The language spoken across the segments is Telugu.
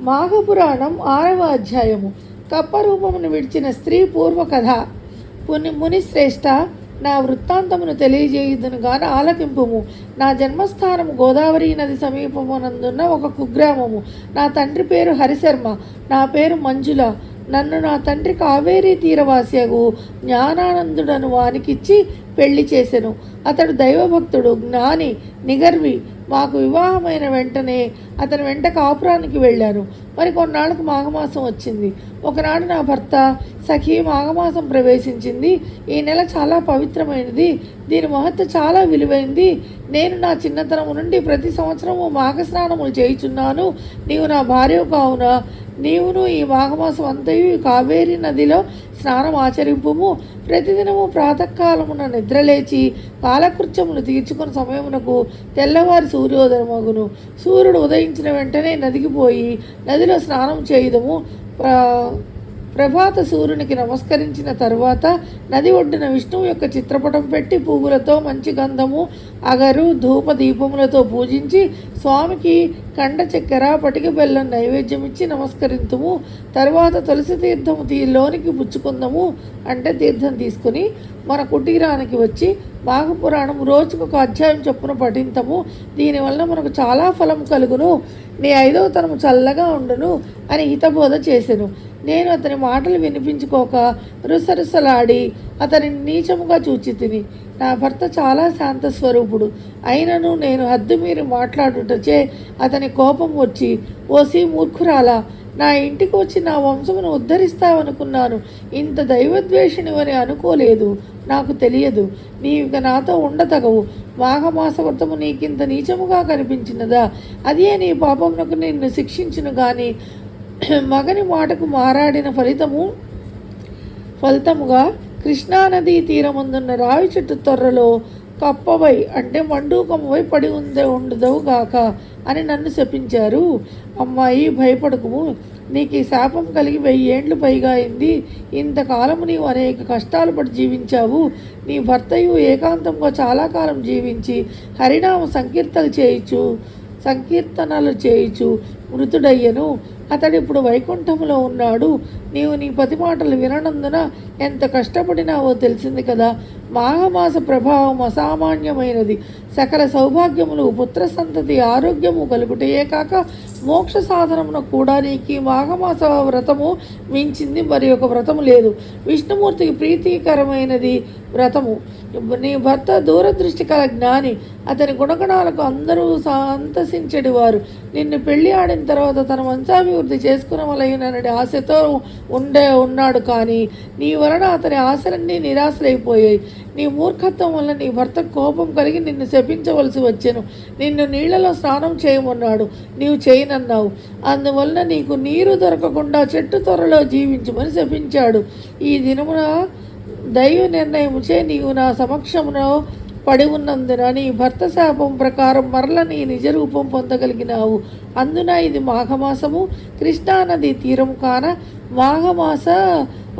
మాఘపురాణం ఆరవ అధ్యాయము. కప్పరూపమును విడిచిన స్త్రీ పూర్వ కథ పుని మునిశ్రేష్ఠ నా వృత్తాంతమును తెలియజేయుదును గాన ఆలకింపుము. నా జన్మస్థానము గోదావరి నది సమీపమునందున్న ఒక కుగ్రామము. నా తండ్రి పేరు హరిశర్మ నా పేరు మంజుల. నన్ను నా తండ్రి కావేరీ తీరవాసియగు జ్ఞానానందుడను వానికిచ్చి పెళ్ళి చేసెను. అతడు దైవభక్తుడు జ్ఞాని నిగర్వి మాకు వివాహమైన వెంటనే అతని వెంట కాపురానికి వెళ్ళాను. మరి కొన్నాళ్ళకు మాఘమాసం వచ్చింది. ఒకనాడు నా భర్త సఖీ మాఘమాసం ప్రవేశించింది. ఈ నెల చాలా పవిత్రమైనది. దీని మహత్వ చాలా విలువైంది. నేను నా చిన్నతనము నుండి ప్రతి సంవత్సరము మాఘస్నానములు చేయుచున్నాను. నీవు నా భార్య కావున నీవును ఈ మాఘమాసం అంతయు కావేరి కావేరీ నదిలో స్నానం ఆచరింపుము. ప్రతిదినము ప్రాతకాలమున నిద్రలేచి కాలకృత్యమును తీర్చుకున్న సమయమునకు తెల్లవారి సూర్యోదయమగును. సూర్యుడు ఉదయించిన వెంటనే నదికి పోయి నదిలో స్నానం చేయుదము. ప్ర ప్రభాత సూర్యునికి నమస్కరించిన తరువాత నది ఒడ్డున విష్ణువు యొక్క చిత్రపటం పెట్టి పువ్వులతో మంచి గంధము అగరు ధూప దీపములతో పూజించి స్వామికి కండ చక్కెర పటిక బెల్లం నైవేద్యం ఇచ్చి నమస్కరింతుము. తర్వాత తులసి తీర్థము తీ లోనికి పుచ్చుకుందాము అంటే తీర్థం తీసుకుని మన కుటీరానికి వచ్చి మాఘపురాణం రోజుకు ఒక అధ్యాయం చొప్పున పఠింతము. దీనివల్ల మనకు చాలా ఫలం కలుగును. నీ ఐదవ తరము చల్లగా ఉండును అని హితబోధ చేసెను. నేను అతని మాటలు వినిపించుకోక రుసరుసలాడి అతనిని నీచముగా చూచి తిని నా భర్త చాలా శాంత స్వరూపుడు. అయినను నేను హద్దు మీరు మాట్లాడుటచే అతని కోపం వచ్చి ఓసి మూర్ఖురాలా నా ఇంటికి వచ్చి నా వంశమును ఉద్ధరిస్తావనుకున్నాను. ఇంత దైవద్వేషినివని అనుకోలేదు నాకు తెలియదు. నీవిక ఇక నాతో ఉండతగవు. మాఘమాస వ్రతము నీకింత నీచముగా కనిపించినదా? అదే నీ పాపమునకు నిన్ను శిక్షించును గాని మగని మాటకు మారాడిన ఫలితము ఫలితముగా కృష్ణానదీ తీరముందున్న రావి చెట్టు తొర్రలో కప్పవై అంటే మండూకమువై పడి ఉందే ఉండదవు గాక అని నన్ను శపించారు. అమ్మాయి భయపడకుము. నీకు ఈ శాపం కలిగి వెయ్యేండ్లు పైగా అయింది. ఇంతకాలము నీవు అనేక కష్టాలు పడి జీవించావు. నీ భర్తయు ఏకాంతంగా చాలా కాలం జీవించి హరినామ సంకీర్తనలు చేయించు సంకీర్తనలు చేయించు మృతుడయ్యను. అతడు ఇప్పుడు వైకుంఠంలో ఉన్నాడు. నీవు నీ పతి మాటలు విననందున ఎంత కష్టపడినావో తెలిసింది కదా. మాఘమాస ప్రభావం అసామాన్యమైనది. సకల సౌభాగ్యములు పుత్ర సంతతి ఆరోగ్యము కలుగుటయే కాక మోక్ష సాధనమున కూడా నీకు ఈ మాఘమాస వ్రతము మించింది మరి ఒక వ్రతము లేదు. విష్ణుమూర్తికి ప్రీతికరమైనది వ్రతము. నీ భర్త దూరదృష్టి కల జ్ఞాని అతని గుణగణాలకు అందరూ సంతసించడి వారు నిన్ను పెళ్ళి ఆడిన తర్వాత తన వంశాభివృద్ధి చేసుకునవలయనని ఆశతో ఉండే ఉన్నాడు కానీ నీ వలన అతని ఆశలన్నీ నిరాశలైపోయాయి. నీ మూర్ఖత్వం వల్ల నీ భర్త కోపం కలిగి నిన్ను శపించవలసి వచ్చెను. నిన్ను నీళ్ళలో స్నానం చేయమన్నాడు. నీవు చేయనన్నావు. అందువలన నీకు నీరు దొరకకుండా చెట్టు త్వరలో జీవించమని శపించాడు. ఈ దినమున దైవ నిర్ణయముచే నీవు నా సమక్షములో పడి ఉన్నందున నీ భర్త శాపం ప్రకారం మరల నీ నిజ రూపం పొందగలిగినావు. అందున ఇది మాఘమాసము. కృష్ణానది తీరం కాన మాఘమాస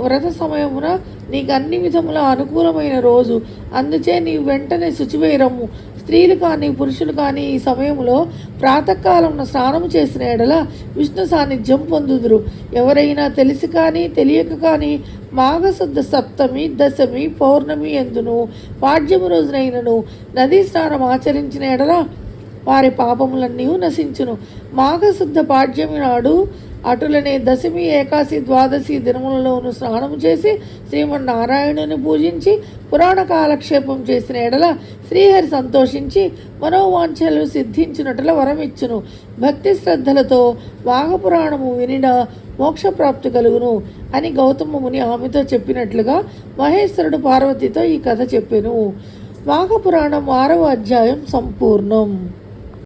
వ్రత సమయమున నీకు అన్ని విధముల అనుకూలమైన రోజు. అందుచే నీవు వెంటనే శుచివైరము. స్త్రీలు కానీ పురుషులు కానీ ఈ సమయంలో ప్రాతకాలం స్నానం చేసిన ఎడల విష్ణు సాన్నిధ్యం పొందుదురు. ఎవరైనా తెలిసి కానీ తెలియక కానీ మాఘశుద్ధ సప్తమి దశమి పౌర్ణమి ఎందును పాడ్యము రోజునైనను నదీ స్నానం ఆచరించిన ఎడల వారి పాపములన్నీ నశించును. మాఘశుద్ధ పాడ్యమి నాడు అటులనే దశమి ఏకాశి ద్వాదశి దినములలోను స్నానము చేసి శ్రీమన్నారాయణుని పూజించి పురాణ కాలక్షేపం చేసిన ఎడల శ్రీహరి సంతోషించి మనోవాంఛలు సిద్ధించినట్ల వరమిచ్చును. భక్తి శ్రద్ధలతో వాఘపురాణము వినిన మోక్షప్రాప్తి కలుగును అని గౌతమ ముని ఆమెతో చెప్పినట్లుగా మహేశ్వరుడు పార్వతితో ఈ కథ చెప్పెను. వాఘపురాణం ఆరవ అధ్యాయం సంపూర్ణం.